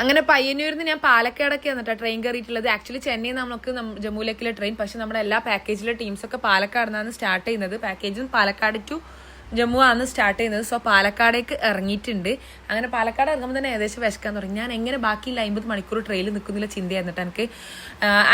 അങ്ങനെ പയ്യന്നൂരിൽ നിന്ന് ഞാൻ പാലക്കാടൊക്കെ വന്നിട്ടാ ട്രെയിൻ കയറിയിട്ടുള്ളത് ആക്ച്വലി ചെന്നൈ നമുക്ക് ജമ്മുവിലേക്കുള്ള ട്രെയിൻ പക്ഷെ നമ്മുടെ എല്ലാ പാക്കേജിലെ ടീംസ് ഒക്കെ പാലക്കാട് നിന്നാണ് സ്റ്റാർട്ട് ചെയ്യുന്നത്. പാക്കേജും പാലക്കാട് ടു ജമ്മു ആണ് സ്റ്റാർട്ട് ചെയ്യുന്നത്. സോ പാലക്കാടേക്ക് ഇറങ്ങിയിട്ടുണ്ട്. അങ്ങനെ പാലക്കാട് ഇറങ്ങുമ്പോൾ തന്നെ ഏകദേശം വിശക്കാൻ തുടങ്ങി. ഞാൻ എങ്ങനെ ബാക്കിയുള്ള അമ്പത് മണിക്കൂർ ട്രെയിനിൽ നിൽക്കുന്നില്ല ചിന്തയായിരുന്നിട്ട് എനിക്ക്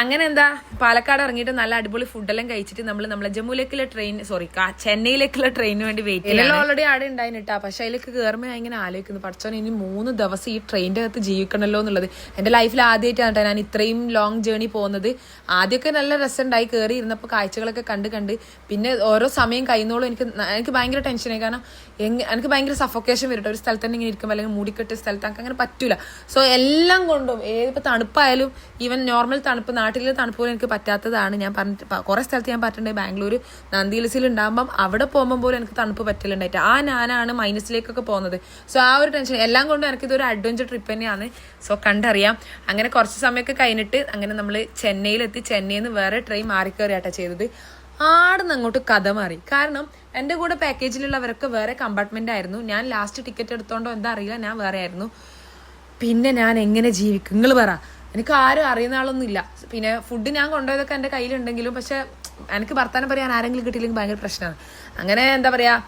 അങ്ങനെ എന്താ പാലക്കാട് ഇറങ്ങിയിട്ട് നല്ല അടിപൊളി ഫുഡെല്ലാം കഴിച്ചിട്ട് നമ്മൾ നമ്മളെ ജമ്മുവിലേക്കുള്ള ട്രെയിൻ സോറി ചെന്നൈയിലേക്കുള്ള ട്രെയിനിന് വേണ്ടി വെയിറ്റ് ചെയ്യുന്നത് ഓൾറെഡി ആടെ ഉണ്ടായിട്ടാ പക്ഷെ അതിലേക്ക് കയറുമ്പോൾ ഞാൻ ഇങ്ങനെ ആലോചിക്കുന്നു. പഠിച്ചോ ഇനി മൂന്ന് ദിവസം ഈ ട്രെയിനിന്റെ അകത്ത് ജീവിക്കണമല്ലോ എന്നുള്ളത്. എന്റെ ലൈഫിൽ ആദ്യമായിട്ടാണ് ഞാൻ ഇത്രയും ലോങ് ജേർണി പോകുന്നത്. ആദ്യമൊക്കെ നല്ല രസമുണ്ടായി. കയറി ഇരുന്നപ്പോൾ കാഴ്ചകളൊക്കെ കണ്ട് കണ്ട്. പിന്നെ ഓരോ സമയം കഴിയുന്നോളും എനിക്ക് എനിക്ക് ഭയങ്കര ടെൻഷനായി കാരണം എങ്ങ എനിക്ക് ഭയങ്കര സഫൊക്കേഷൻ വരും ഒരു സ്ഥലത്ത് തന്നെ ഇങ്ങനെ ഇരിക്കുമ്പോൾ അല്ലെങ്കിൽ മൂടിക്കെട്ടിയ സ്ഥലത്ത് എനിക്ക് അങ്ങനെ പറ്റൂല. സോ എല്ലാം കൊണ്ടും ഏതിപ്പോൾ തണുപ്പായാലും ഈവൻ നോർമൽ തണുപ്പ് നാട്ടിലെ തണുപ്പ് പോലും എനിക്ക് പറ്റാത്തതാണ്. ഞാൻ പറഞ്ഞിട്ട് കുറെ സ്ഥലത്ത് ഞാൻ പറഞ്ഞിട്ടുണ്ട്. ബാംഗ്ലൂർ നന്ദി ഉണ്ടാകുമ്പം അവിടെ പോകുമ്പോൾ പോലും എനിക്ക് തണുപ്പ് പറ്റലുണ്ടായിട്ട്. ആ ഞാനാണ് മൈനസിലേക്കൊക്കെ പോകുന്നത്. സോ ആ ഒരു ടെൻഷൻ എല്ലാം കൊണ്ടും എനിക്ക് ഇതൊരു അഡ്വഞ്ചർ ട്രിപ്പ് തന്നെയാണ്. സോ കണ്ടറിയാം. അങ്ങനെ കുറച്ച് സമയമൊക്കെ കഴിഞ്ഞിട്ട് അങ്ങനെ നമ്മൾ ചെന്നൈയിലെത്തി. ചെന്നൈയിൽ നിന്ന് വേറെ ട്രെയിൻ മാറിക്കയറിയാട്ടാ ചെയ്തത്. ആടുന്ന് അങ്ങോട്ട് കഥ മാറി. കാരണം എന്റെ കൂടെ പാക്കേജിലുള്ളവരൊക്കെ വേറെ കമ്പാർട്ട്മെന്റ് ആയിരുന്നു. ഞാൻ ലാസ്റ്റ് ടിക്കറ്റ് എടുത്തോണ്ടോ എന്താ അറിയില്ല ഞാൻ വേറെ ആയിരുന്നു. പിന്നെ ഞാൻ എങ്ങനെ ജീവിക്കും? നിങ്ങൾ പറ. എനിക്ക് ആരും അറിയുന്ന ആളൊന്നും ഇല്ല. പിന്നെ ഫുഡ് ഞാൻ കൊണ്ടുപോയതൊക്കെ എന്റെ കയ്യിലുണ്ടെങ്കിലും പക്ഷെ എനിക്ക് വർത്താനം പറയാൻ ആരെങ്കിലും കിട്ടിയില്ലെങ്കിൽ ഭയങ്കര പ്രശ്നമാണ്. അങ്ങനെ എന്താ പറയാ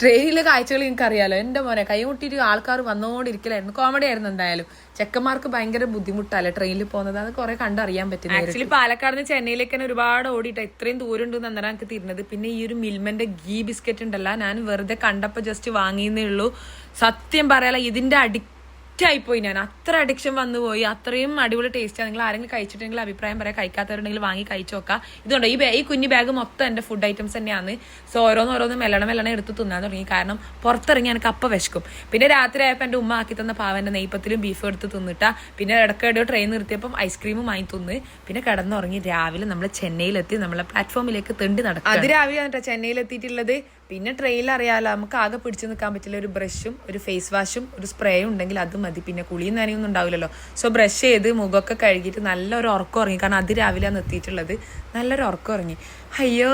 ട്രെയിനിലെ കാഴ്ചകൾ എനിക്കറിയാലോ. എന്റെ മോനെ കൈ മുട്ടിയിട്ട് ആൾക്കാർ വന്നുകൊണ്ടിരിക്കലായിരുന്നു കോമഡി ആയിരുന്നു എന്തായാലും. ചെക്കന്മാർക്ക് ഭയങ്കര ബുദ്ധിമുട്ടല്ലേ ട്രെയിനിൽ പോകുന്നത്? അത് കുറെ കണ്ടറിയാൻ പറ്റില്ല ആക്ച്വലി പാലക്കാട് നിന്ന് ചെന്നൈയിലേക്ക് തന്നെ ഒരുപാട് ഓടിയിട്ട്. ഇത്രയും ദൂരം ഉണ്ട് എന്നാണ് എനിക്ക് തിരിഞ്ഞത് പിന്നെ ഈ ഒരു മിൽമന്റെ ഗീ ബിസ്ക്കറ്റ് ഉണ്ടല്ല ഞാൻ വെറുതെ കണ്ടപ്പോൾ ജസ്റ്റ് വാങ്ങിയെന്നേ ഉള്ളൂ. സത്യം പറയാല ഇതിന്റെ അടി ആയിപ്പോയി ഞാൻ അത്ര അഡിക്ഷൻ വന്നു പോയി അത്രയും അടിപൊളി ടേസ്റ്റാണ് നിങ്ങൾ ആരെങ്കിലും കഴിച്ചിട്ടുണ്ടെങ്കിൽ അഭിപ്രായം പറയാം. കഴിക്കാത്തവരുണ്ടെങ്കിൽ വാങ്ങി കഴിച്ചു നോക്കാം. ഇതുകൊണ്ട് ഈ ഈ കുഞ്ഞു ബാഗ് മൊത്തം എന്റെ ഫുഡ് ഐറ്റംസ് തന്നെയാണ്. സോ ഓരോന്ന് ഓരോന്ന് മെല്ലണം മെല്ലണം എടുത്ത് തിന്നാൻ തുടങ്ങി. കാരണം പുറത്തിറങ്ങി എനിക്ക് അപ്പ വിശക്കും. പിന്നെ രാത്രി ആയപ്പോൾ എന്റെ ഉമ്മ ആക്കി തന്ന പാവന്റെ നെയ്പ്പത്തിലും ബീഫ് എടുത്ത് തിന്നിട്ടാ. പിന്നെ ഇടയ്ക്കിടെ ട്രെയിൻ നിർത്തിയപ്പം ഐസ്ക്രീമും വാങ്ങി തിന്ന്. പിന്നെ കിടന്നുറങ്ങി. രാവിലെ നമ്മൾ ചെന്നൈയിലെത്തി. നമ്മളെ പ്ലാറ്റ്ഫോമിലേക്ക് തെണ്ടി നടക്കും. അത് രാവിലെ ചെന്നൈയിലെത്തിയിട്ടുള്ളത്. പിന്നെ ട്രെയിൽ അറിയാലോ നമുക്ക് ആകെ പിടിച്ചു നിൽക്കാൻ പറ്റില്ല. ഒരു ബ്രഷും ഒരു ഫേസ് വാഷും ഒരു സ്പ്രേയും ഉണ്ടെങ്കിൽ അത് മതി. പിന്നെ കുളിയും നനയൊന്നും ഉണ്ടാവില്ലല്ലോ. സോ ബ്രഷ് ചെയ്ത് മുഖമൊക്കെ കഴുകിയിട്ട് നല്ലൊരു ഉറക്കം ഉറങ്ങി. കാരണം അത് രാവിലെയാണ് എത്തിയിട്ടുള്ളത് നല്ലൊരു ഉറക്കം ഉറങ്ങി. അയ്യോ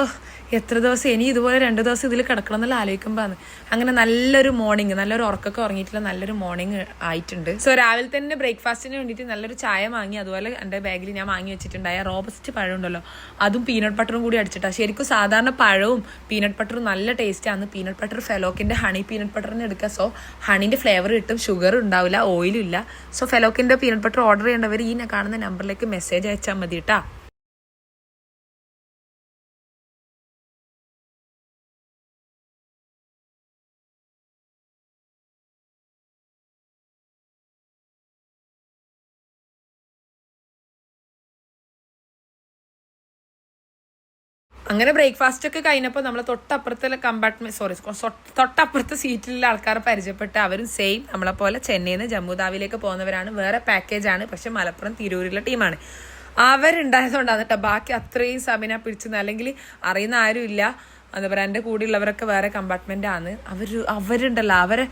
എത്ര ദിവസം ഇനി ഇതുപോലെ രണ്ട് ദിവസം ഇതിൽ കിടക്കണം എന്നുള്ള ആലോചിക്കുമ്പോൾ അങ്ങനെ നല്ലൊരു മോർണിംഗ് നല്ലൊരു ഉറക്കൊക്കെ ഉറങ്ങിയിട്ടുള്ള നല്ലൊരു മോർണിംഗ് ആയിട്ടുണ്ട്. സോ രാവിലെ തന്നെ ബ്രേക്ക്ഫാസ്റ്റിന് വേണ്ടിയിട്ട് നല്ലൊരു ചായ വാങ്ങി അതുപോലെ എന്റെ ബാഗിൽ ഞാൻ വാങ്ങി വെച്ചിട്ടുണ്ടായ റോബസ്റ്റ് പഴം ഉണ്ടല്ലോ അതും പീനട്ട് ബട്ടറും കൂടി അടിച്ചിട്ടാ. ശരിക്കും സാധാരണ പഴവും പീനട്ട് ബട്ടറും നല്ല ടേസ്റ്റാണ് പീനട്ട് ബട്ടർ ഫെലോക്കിന്റെ ഹണി പീനട്ട് ബട്ടറിന് എടുക്കുക. സോ ഹണിന്റെ ഫ്ലേവർ കിട്ടും ഷുഗർ ഉണ്ടാവില്ല ഓയിലും ഇല്ല. സോ ഫെലോക്കിന്റെ പീനട്ട് ബട്ടർ ഓർഡർ ചെയ്യേണ്ടവർ ഈ കാണുന്ന നമ്പറിലേക്ക് മെസ്സേജ് അയച്ചാൽ മതി കേട്ടാ അങ്ങനെ ബ്രേക്ക്ഫാസ്റ്റ് ഒക്കെ കഴിഞ്ഞപ്പോൾ നമ്മൾ തൊട്ടപ്പുറത്തെ കമ്പാർട്ട്മെന്റ് സോറി തൊട്ടപ്പുറത്തെ സീറ്റിലുള്ള ആൾക്കാരെ പരിചയപ്പെട്ട് അവരും സെയിം നമ്മളെ പോലെ ചെന്നൈയിൽ നിന്ന് ജമ്മുതാവിലേക്ക് പോകുന്നവരാണ്. വേറെ പാക്കേജ് ആണ്. പക്ഷെ മലപ്പുറം തിരൂരിലെ ടീമാണ് അവരുണ്ടായതുകൊണ്ടാണ് കേട്ടോ ബാക്കി അത്രയും സമയം പിടിച്ചു അല്ലെങ്കിൽ അറിയുന്ന ആരുമില്ല. എന്താ പറയുക എന്റെ കൂടെയുള്ളവരൊക്കെ വേറെ കമ്പാർട്ട്മെന്റ് ആണ്. അവർ അവരുണ്ടല്ലോ. അവരെ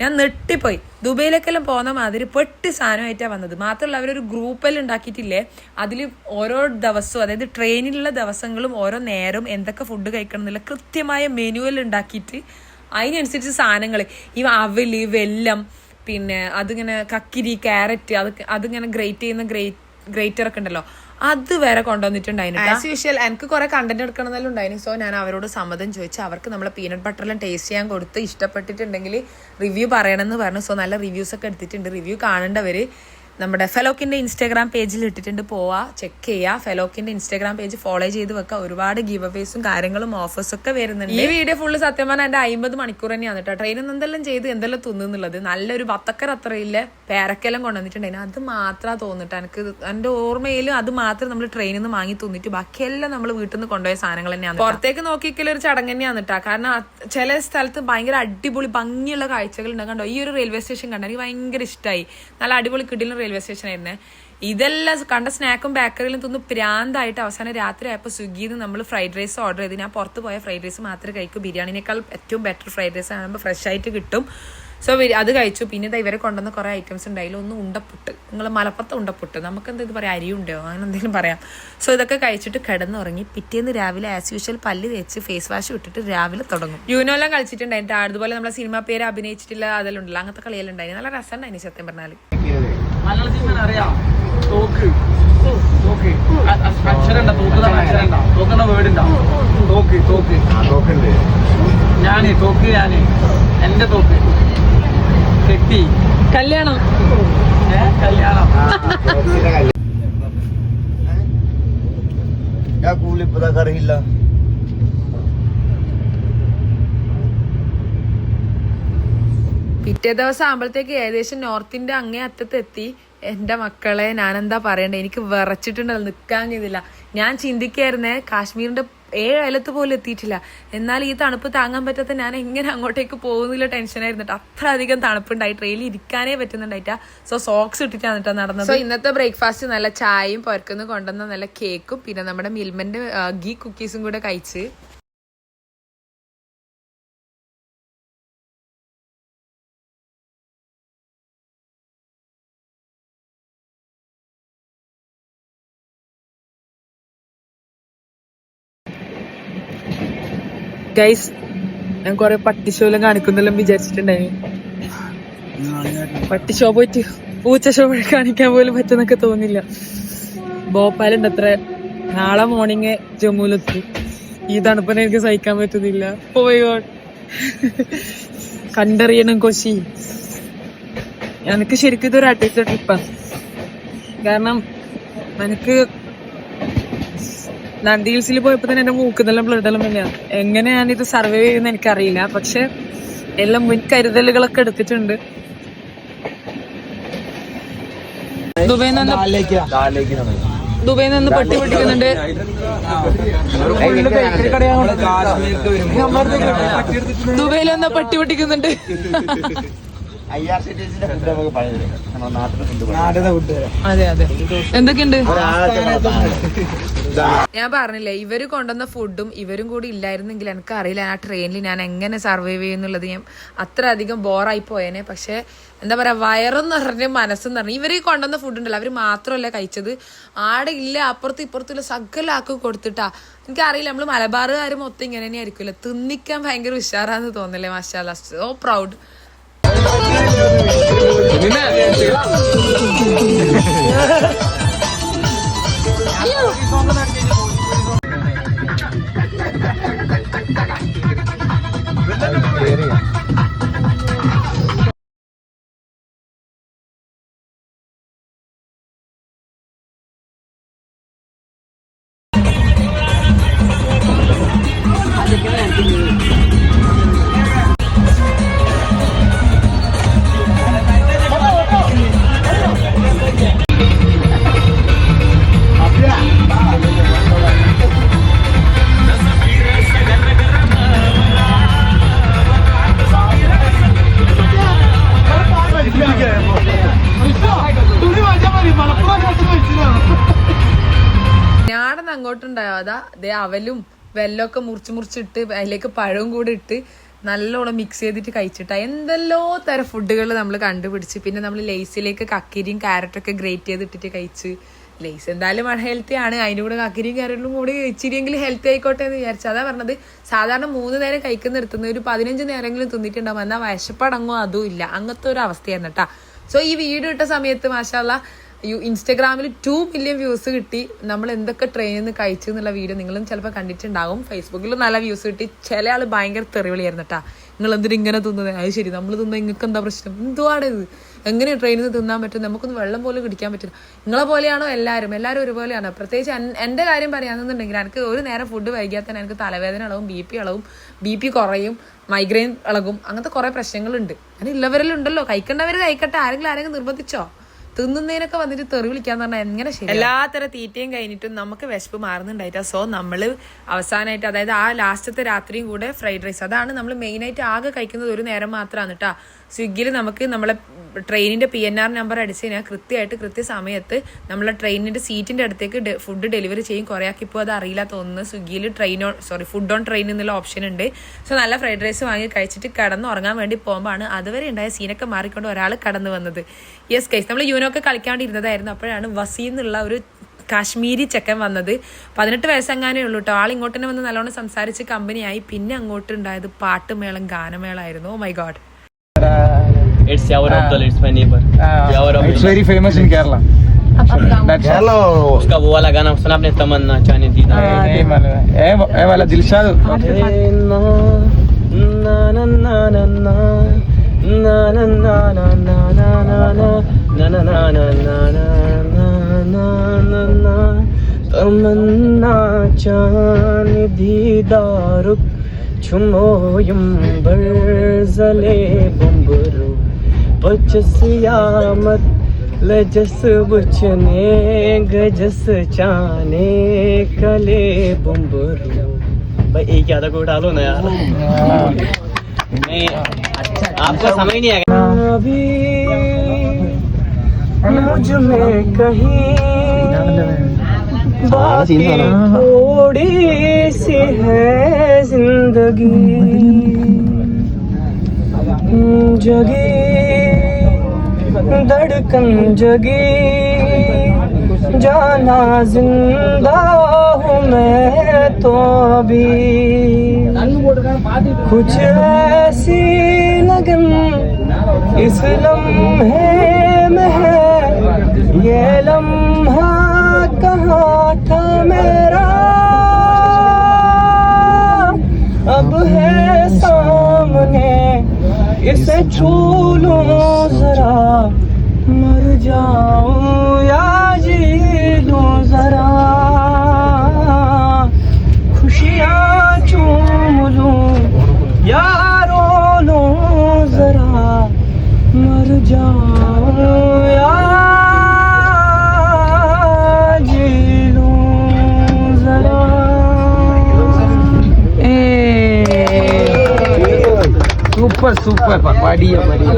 ഞാൻ നെട്ടിപ്പോയി ദുബൈയിലേക്കെല്ലാം പോകുന്ന മാതിരി പെട്ടി സാധനമായിട്ടാണ് വന്നത്. മാത്രമല്ല അവരൊരു ഗ്രൂപ്പെല്ലാം ഉണ്ടാക്കിയിട്ടില്ലേ? അതിൽ ഓരോ ദിവസവും അതായത് ട്രെയിനിലുള്ള ദിവസങ്ങളും ഓരോ നേരവും എന്തൊക്കെ ഫുഡ് കഴിക്കണം എന്നുള്ള കൃത്യമായ മെനുവൽ ഉണ്ടാക്കിയിട്ട് അതിനനുസരിച്ച് സാധനങ്ങൾ ഈ അവൽ വെല്ലം പിന്നെ അതിങ്ങനെ കക്കിരി ക്യാരറ്റ് അത് അതിങ്ങനെ ഗ്രേറ്റ് ചെയ്യുന്ന ഗ്രേറ്റ് ഗ്രേറ്റർ ഒക്കെ ഉണ്ടല്ലോ. അത് വേറെ കൊണ്ടുവന്നിട്ടുണ്ടായിരുന്നു ആസ് യൂഷ്വൽ എനിക്ക് കുറെ കണ്ടന്റ് എടുക്കണമെന്നെല്ലാം ഉണ്ടായിരുന്നു. സോ ഞാൻ അവരോട് സമ്മതം ചോദിച്ചു. അവർക്ക് നമ്മളെ പീനട്ട് ബട്ടറെല്ലാം ടേസ്റ്റ് ചെയ്യാൻ കൊടുത്ത് ഇഷ്ടപ്പെട്ടിട്ടുണ്ടെങ്കിൽ റിവ്യൂ പറയണമെന്ന് പറഞ്ഞു. സോ നല്ല റിവ്യൂസ് ഒക്കെ എടുത്തിട്ടുണ്ട്. റിവ്യൂ കാണേണ്ടവര് നമ്മുടെ ഫെലോക്കിന്റെ ഇൻസ്റ്റാഗ്രാം പേജിൽ ഇട്ടിട്ടുണ്ട്. പോവാ ചെക്ക് ചെയ്യുക ഫെലോക്കിന്റെ ഇൻസ്റ്റാഗ്രാം പേജ് ഫോളോ ചെയ്ത് വെക്കുക ഒരുപാട് ഗീവ് അവേസും കാര്യങ്ങളും ഓഫേഴ്സും ഒക്കെ വരുന്നുണ്ട്. ഈ വീഡിയോ ഫുള്ള് സത്യം പറഞ്ഞാൽ എന്റെ അമ്പത് മണിക്കൂർ തന്നെയാണ് കേട്ടോ. ട്രെയിനിൽ എന്തെല്ലാം ചെയ്ത് എന്തെല്ലാം തിന്നുന്നുള്ളത്. നല്ലൊരു വത്തക്കര അത്രയില്ല. പേരക്കെല്ലാം കൊണ്ടുവന്നിട്ടുണ്ടായിരുന്നു അത് മാത്രമാണ് തോന്നിട്ട്. എനിക്ക് എന്റെ ഓർമ്മയിൽ അത് മാത്രം നമ്മൾ ട്രെയിനിൽ നിന്ന് വാങ്ങി തിന്നിട്ട് ബാക്കിയെല്ലാം നമ്മൾ വീട്ടിൽ നിന്ന് കൊണ്ടുപോയ സാധനങ്ങൾ തന്നെയാണ് പുറത്തേക്ക് നോക്കിയൊക്കെ ഒരു ചടങ്ങ് തന്നെയാണ് കേട്ടോ. കാരണം ചില സ്ഥലത്ത് ഭയങ്കര അടിപൊളി ഭംഗിയുള്ള കാഴ്ചകൾ ഉണ്ടാകണ്ടോ ഈ ഒരു റെയിൽവേ സ്റ്റേഷൻ കണ്ടോ എനിക്ക് ഭയങ്കര ഇഷ്ടമായി നല്ല അടിപൊളി കിടിലും റെയിൽവേ സ്റ്റേഷൻ ആയിരുന്നേ. ഇതെല്ലാം കണ്ട സ്നാക്കും ബേക്കറിയിലും തിന്ന് പ്രാന്തായിട്ട് അവസാനം രാത്രി ആയപ്പോൾ സ്വിഗ്ഗിയിൽ നിന്ന് നമ്മൾ ഫ്രൈഡ് റൈസ് ഓർഡർ ചെയ്ത് ഞാൻ പുറത്ത് പോയ ഫ്രൈഡ് റൈസ് മാത്രമേ കഴിക്കൂ. ബിരിയാണിനേക്കാൾ ഏറ്റവും ബെറ്റർ ഫ്രൈഡ് റൈസ് ആകുമ്പോൾ ഫ്രഷ് ആയിട്ട് കിട്ടും. സോ അത് കഴിച്ചു. പിന്നെ ഇവരെ കൊണ്ടുവന്ന കുറേ ഐറ്റംസ് ഉണ്ട് ഒന്ന് ഉണ്ടപ്പുട്ട്. നിങ്ങൾ മലപ്പുറത്ത് ഉണ്ടപ്പുട്ട്. നമുക്ക് എന്താ ഇത് പറയാം? അരിയുണ്ടോ അങ്ങനെ എന്തെങ്കിലും പറയാം. സോ ഇതൊക്കെ കഴിച്ചിട്ട് കിടന്നുറങ്ങി. പിറ്റേന്ന് രാവിലെ ആസ് യൂഷ്വൽ പല്ല് തേച്ച് ഫേസ് വാഷ് ഇട്ടിട്ട് രാവിലെ തുടങ്ങും. യൂനോല്ലാം കളിച്ചിട്ടുണ്ടായിരുന്നു. അതുപോലെ നമ്മളെ സിനിമ പേര് അഭിനയിച്ചിട്ടില്ല അതെല്ലാം ഉണ്ടല്ലോ. അങ്ങനത്തെ കളിയെല്ലാം ഉണ്ടായിരുന്നു. നല്ല രസം ഉണ്ടായിരുന്നു സത്യം പറഞ്ഞാൽ മലയാളത്തിൽ അറിയാം. തോക്ക്. തോക്ക്. അക്ഷരണ്ട തോക്ക് തന്നെ അക്ഷരണ്ട. തോക്കുന്ന വേർഡുണ്ട. തോക്ക് തോക്ക്. ഞാൻ തോക്ക് ഞാൻ. എന്റെ തോക്ക്. കെട്ടി. കല്യാണം. ഏ? കല്യാണം. ഞാൻ കൂലിപ്പതാ അറിയില്ല പിറ്റേ ദിവസം ആകുമ്പോഴത്തേക്ക് ഏകദേശം നോർത്തിന്റെ അങ്ങേ അറ്റത്തെത്തി എന്റെ മക്കളെ ഞാനെന്താ പറയണ്ടേ? എനിക്ക് വിറച്ചിട്ടുണ്ടല്ലോ നിൽക്കാൻ ചെയ്തില്ല ഞാൻ ചിന്തിക്കായിരുന്നേ കാശ്മീരിന്റെ ഏഴ് അയലത്ത് പോലും എത്തിയിട്ടില്ല. എന്നാൽ ഈ തണുപ്പ് താങ്ങാൻ പറ്റാത്ത ഞാൻ എങ്ങനെ അങ്ങോട്ടേക്ക് പോകുന്നില്ല ടെൻഷനായിരുന്നിട്ട് അത്ര അധികം തണുപ്പുണ്ടായി. ട്രെയിനിൽ ഇരിക്കാനേ പറ്റുന്നുണ്ടായിട്ട സോ സോക്സ് ഇട്ടിട്ടാണ് കേട്ടോ നടന്നത്. സോ ഇന്നത്തെ ബ്രേക്ക്ഫാസ്റ്റ് നല്ല ചായയും പുറക്കുന്ന് കൊണ്ടുവന്ന നല്ല കേക്കും പിന്നെ നമ്മുടെ മിൽമന്റെ ഗീ കുക്കീസും കൂടെ കഴിച്ച്. ഗൈസ് ഞാൻ കൊറേ പട്ടിശോലം കാണിക്കുന്നെല്ലാം വിചാരിച്ചിട്ടുണ്ടായി പട്ടിഷോ പോയിട്ട് പൂച്ച ഷോ കാണിക്കാൻ പോലും പറ്റുന്നൊക്കെ തോന്നില്ല. ഭോപ്പാലുണ്ട് അത്ര. നാളെ മോർണിംഗ് ജമ്മുവിലെത്തി. ഈ തണുപ്പിനെ എനിക്ക് സഹിക്കാൻ പറ്റുന്നില്ല. പോയോ കണ്ടറിയണം കൊശി എനിക്ക് ശരിക്കും ഇതൊരു അടിച്ച ട്രിപ്പാണ് കാരണം എനിക്ക് നന്ദി ഹിൽസിൽ പോയപ്പോ തന്നെ എന്റെ മൂക്കുന്നെല്ലാം ബ്ലഡ് എല്ലാം തന്നെയാണ് എങ്ങനെ ഇത് സർവൈവ് ചെയ്യുന്ന എനിക്കറിയില്ല. പക്ഷെ എല്ലാം മുൻകരുതലുകളൊക്കെ എടുത്തിട്ടുണ്ട്. ദുബൈയിൽ നിന്ന് ദുബൈയിൽ നിന്ന് പട്ടി പൊട്ടിക്കുന്നുണ്ട് ദുബൈയിൽ നിന്ന് പട്ടി പൊട്ടിക്കുന്നുണ്ട് അതെ അതെ. എന്തൊക്കെയുണ്ട്? ഞാൻ പറഞ്ഞില്ലേ ഇവർ കൊണ്ടുവന്ന ഫുഡും ഇവരും കൂടി ഇല്ലായിരുന്നെങ്കിൽ എനിക്ക് അറിയില്ല ആ ട്രെയിനിൽ ഞാൻ എങ്ങനെ സർവൈവ് ചെയ്യുന്നുള്ളത് ഞാൻ അത്ര അധികം ബോറായി പോയേനെ. പക്ഷെ എന്താ പറയാ വയറെന്ന് നിറഞ്ഞ മനസ്സെന്ന് പറഞ്ഞു ഇവർ കൊണ്ടുവന്ന ഫുഡ് ഉണ്ടല്ലോ അവർ മാത്രമല്ല കഴിച്ചത്. ആടെ ഇല്ല അപ്പുറത്ത് ഇപ്പുറത്തുള്ള സകലാക്കി കൊടുത്തിട്ടാ. എനിക്കറിയില്ല നമ്മൾ മലബാറുകാർ മൊത്തം ഇങ്ങനെ തന്നെ ആയിരിക്കുമല്ലോ തിന്നിക്കാൻ ഭയങ്കര ഉഷാറാന്ന് തോന്നില്ലേ മാഷാല സോ പ്രൗഡ് compliment ഞാടന്ന് അങ്ങോട്ടുണ്ടാവാതാ ദേ അവലും വെല്ലമൊക്കെ മുറിച്ച് മുറിച്ചിട്ട് അതിലേക്ക് പഴവും കൂടി ഇട്ട് നല്ലോണം മിക്സ് ചെയ്തിട്ട് കഴിച്ചിട്ടാ. എന്തെല്ലോ തരം ഫുഡുകൾ നമ്മൾ കണ്ടുപിടിച്ച്. പിന്നെ നമ്മൾ ലേസിലേക്ക് കക്കിരിയും ക്യാരറ്റൊക്കെ ഗ്രേറ്റ് ചെയ്തിട്ടിട്ട് കഴിച്ച്. ലേസ് എന്തായാലും ഹെൽത്തി ആണ്. അതിന്റെ കൂടെ കക്കിരിയും ക്യാരറ്റും കൂടി ഇച്ചിരിയെങ്കിൽ ഹെൽത്തി ആയിക്കോട്ടെ എന്ന് വിചാരിച്ചു. അതാ പറഞ്ഞത് സാധാരണ മൂന്ന് നേരം കഴിക്കുന്ന നിർത്തുന്ന ഒരു പതിനഞ്ച് നേരമെങ്കിലും തിന്നിട്ടുണ്ടാവും. എന്നാൽ വിശപ്പടങ്ങോ അതും ഇല്ല. അങ്ങനത്തെ ഒരു അവസ്ഥയാണ് കേട്ടാ. സോ ഈ വീഡിയോ ഇട്ട സമയത്ത് മാഷാല്ല ഇൻസ്റ്റഗ്രാമിൽ ടു മില്യൺ വ്യൂസ് കിട്ടി. നമ്മൾ എന്തൊക്കെ ട്രെയിനിൽ നിന്ന് കഴിച്ചു എന്നുള്ള വീഡിയോ നിങ്ങളും ചിലപ്പോൾ കണ്ടിട്ടുണ്ടാകും. ഫേസ്ബുക്കിൽ നല്ല വ്യൂസ് കിട്ടി. ചില ആൾ ഭയങ്കര തെറിവിളിയായിരുന്നു കേട്ടാ നിങ്ങൾ എന്തിനും ഇങ്ങനെ തിന്നത്? അത് ശരി നമ്മൾ തിന്ന നിങ്ങൾക്ക് എന്താ പ്രശ്നം? എന്തുവാണ് ഇത്? എങ്ങനെ ട്രെയിനിൽ നിന്ന് തിന്നാൻ പറ്റും? നമുക്കൊന്ന് വെള്ളം പോലും കുടിക്കാൻ പറ്റില്ല. നിങ്ങളെ പോലെയാണോ എല്ലാവരും എല്ലാവരും ഒരുപോലെയാണോ? പ്രത്യേകിച്ച് എൻ- എന്റെ കാര്യം പറയാമെന്നുണ്ടെങ്കിൽ എനിക്ക് ഒരു നേരം ഫുഡ് വൈകിയാൽ തന്നെ എനിക്ക് തലവേദന ഇളവും ബി പി ഇളവും ബി പി കുറയും മൈഗ്രെയിൻ ഇളകും അങ്ങനത്തെ കുറേ പ്രശ്നങ്ങളുണ്ട്. അങ്ങനെ ഉള്ളവരിലുണ്ടല്ലോ കഴിക്കേണ്ടവർ കഴിക്കട്ടെ. ആരെങ്കിലും ആരെങ്കിലും നിർബന്ധിച്ചോ? തിന്നുന്നതിനൊക്കെ വന്നിട്ട് തെറി വിളിക്കാന്ന് പറഞ്ഞാൽ എങ്ങനെ ശരി എല്ലാത്തരം തീറ്റയും കഴിഞ്ഞിട്ടും നമുക്ക് വിശപ്പ് മാറുന്നുണ്ടായിട്ടാ. സോ നമ്മൾ അവസാനമായിട്ട് അതായത് ആ ലാസ്റ്റത്തെ രാത്രിയും കൂടെ ഫ്രൈഡ് റൈസ്. അതാണ് നമ്മൾ മെയിനായിട്ട് ആകെ കഴിക്കുന്നത് ഒരു നേരം മാത്രമാണ് കേട്ടോ സ്വിഗ്ഗിയിൽ നമുക്ക് നമ്മളെ ട്രെയിനിന്റെ പി എൻ ആർ നമ്പർ അടിച്ച് കഴിഞ്ഞാൽ കൃത്യമായിട്ട് കൃത്യസമയത്ത് നമ്മൾ ട്രെയിനിന്റെ സീറ്റിന്റെ അടുത്തേക്ക് ഫുഡ് ഡെലിവറി ചെയ്യും. കുറേ ആക്കി ഇപ്പോൾ അത് അറിയില്ല. തോന്നുന്നു സ്വിഗ്ഗിയിൽ train on sorry food on train എന്നുള്ള ഓപ്ഷൻ ഉണ്ട്. സോ നല്ല ഫ്രൈഡ് റൈസ് വാങ്ങി കഴിച്ചിട്ട് കിടന്ന് ഉറങ്ങാൻ വേണ്ടി പോകുമ്പോഴാണ് അതുവരെ ഉണ്ടായ സീനൊക്കെ മാറിക്കൊണ്ട് ഒരാൾ കടന്നു വന്നത്. യെസ് കൈസ് നമ്മൾ യൂനൊക്കെ കളിക്കാണ്ടിരുന്നതായിരുന്നു. അപ്പോഴാണ് വസീ എന്നുള്ള ഒരു കാശ്മീരി ചെക്കൻ വന്നത്. പതിനെട്ട് വയസ്സെങ്ങാനേ ഉള്ളൂ കേട്ടോ ആൾ ഇങ്ങോട്ട് തന്നെ വന്ന് നല്ലോണം സംസാരിച്ച് കമ്പനിയായി പിന്നെ അങ്ങോട്ട് ഉണ്ടായത് പാട്ടുമേളം ഗാനമേളായിരുന്നു. ഓ my god It's Yavar uh, Abdul, it's my neighbor. Uh, Yavar It's very famous in Kerala. اس کا وہ والا گانا سنا تمنا چان دی اے والا دلشاد تمنا چان بمبر بچس یامت، لجس بچنے گجس چانے، کلے بمبرو۔ بھائی، ایک یادہ کو اٹھا لو نا یار۔ آپ کو سمجھ نہیں آ نابی مجھ میں کہیں باقی تھوڑی سی ہے زندگی۔ جگہ دھڑکن جگی جانا زندہ ہوں میں تو بھی کچھ ایسی لگن اس لمحے میں ہے۔ یہ لمحہ کہاں تھا میرا؟ اب ہے سامنے۔ اسے چھو لوں मर जाऊं സൂപ്പർ സൂപ്പർ. പടിയ പടിയ.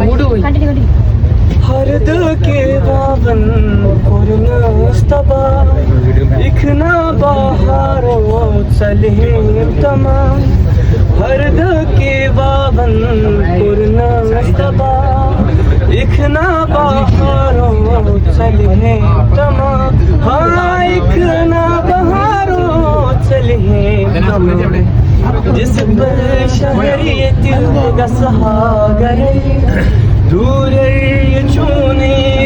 മൂട് പോയി پر مصطفیٰ اکھنا بہار و سلیم تمام۔ ہر کے بابن پر مصطفیٰ اکھنا بہار و سلیم تمام۔ ہاں اکھنا بہار و سلیم تمام۔ جس پر شہریت کا سہا گئے دور چونے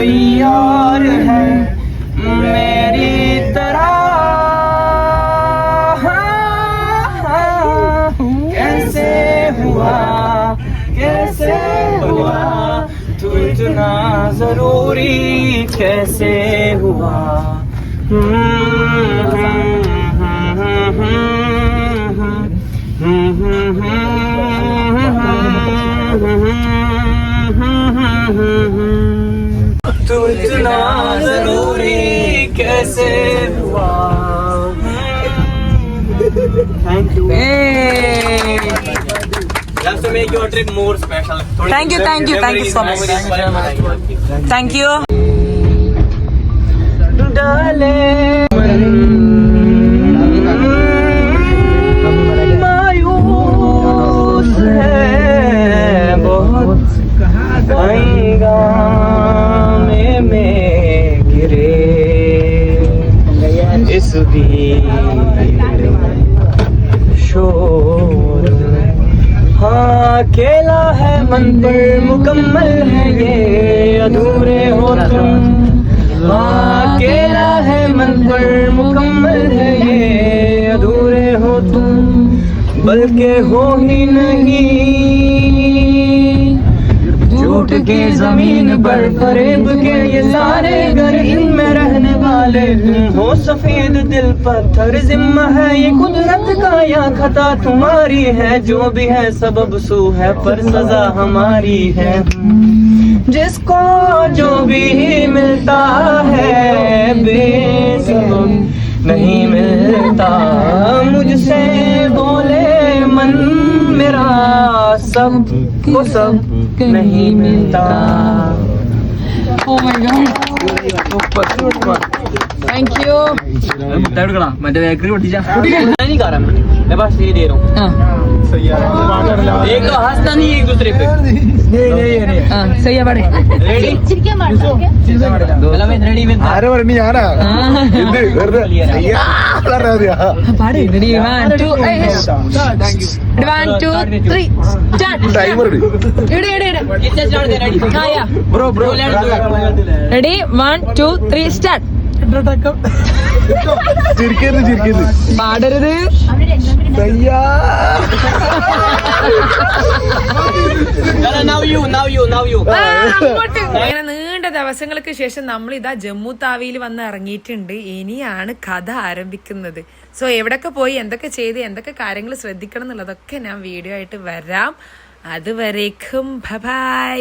कोई और है मेरी तरह कैसे हुआ कैसे हुआ तू इतना जरूरी कैसे हुआ तू इतना जरूरी कैसे thank you Just to make your trip more special. Thank you, دامن پر مکمل ہے یہ ادھورے ہو تم اکیلا ہے من پر مکمل ہے یہ ادھورے ہو تم بلکہ ہو ہی نہیں۔ جھوٹ کے زمین پر فریب کے یہ سارے گھر ان میں رہ ہو سفید دل پتھر ذمہ ہے۔ یہ قدرت کا یا خطا تمہاری ہے۔ جو بھی ہے سبب سو ہے پر سزا ہماری ہے۔ جس کو جو بھی ملتا ہے بے سبب نہیں ملتا۔ مجھ سے بولے من میرا سب کو سب نہیں ملتا۔ Oh my god super super thank you മുട്ടായി കൊടുക്കണം മറ്റേ ബേക്കറി പൊട്ടിച്ചാ. ഞാൻ ഈ കാറാൻ പക്ഷേ ശരി തരും. ये दे रहा हूँ ആ एक तो हंसता नहीं एक दूसरे पे ആ സയ്യ പാടേ रेडी ചിരിക്കാൻ പാടില്ല मतलब मैं रेडी में था ആരെ പറഞ്ഞു ഞാനാ എന്ത് വെറുതെ അയ്യാ, പറഞ്ഞാ മതിയോ? പാടേ ready one two one two three start timer ഇട്. ഇവിടെ ഇവിടെ ഇവിടെ कितने स्टार्ट दे रेडी ആ യാ bro bro ready one two three start ചിരിക്കരുത് ചിരിക്കരുത് പാടരുത്. അങ്ങനെ നീണ്ട ദിവസങ്ങൾക്ക് ശേഷം നമ്മൾ ഇതാ ജമ്മു താവിയിൽ വന്ന് ഇറങ്ങിയിട്ടുണ്ട്. ഇനിയാണ് കഥ ആരംഭിക്കുന്നത്. സോ എവിടൊക്കെ പോയി എന്തൊക്കെ ചെയ്ത് എന്തൊക്കെ കാര്യങ്ങൾ ശ്രദ്ധിക്കണം എന്നുള്ളതൊക്കെ ഞാൻ വീഡിയോ ആയിട്ട് വരാം. അതുവരേക്കും ബൈ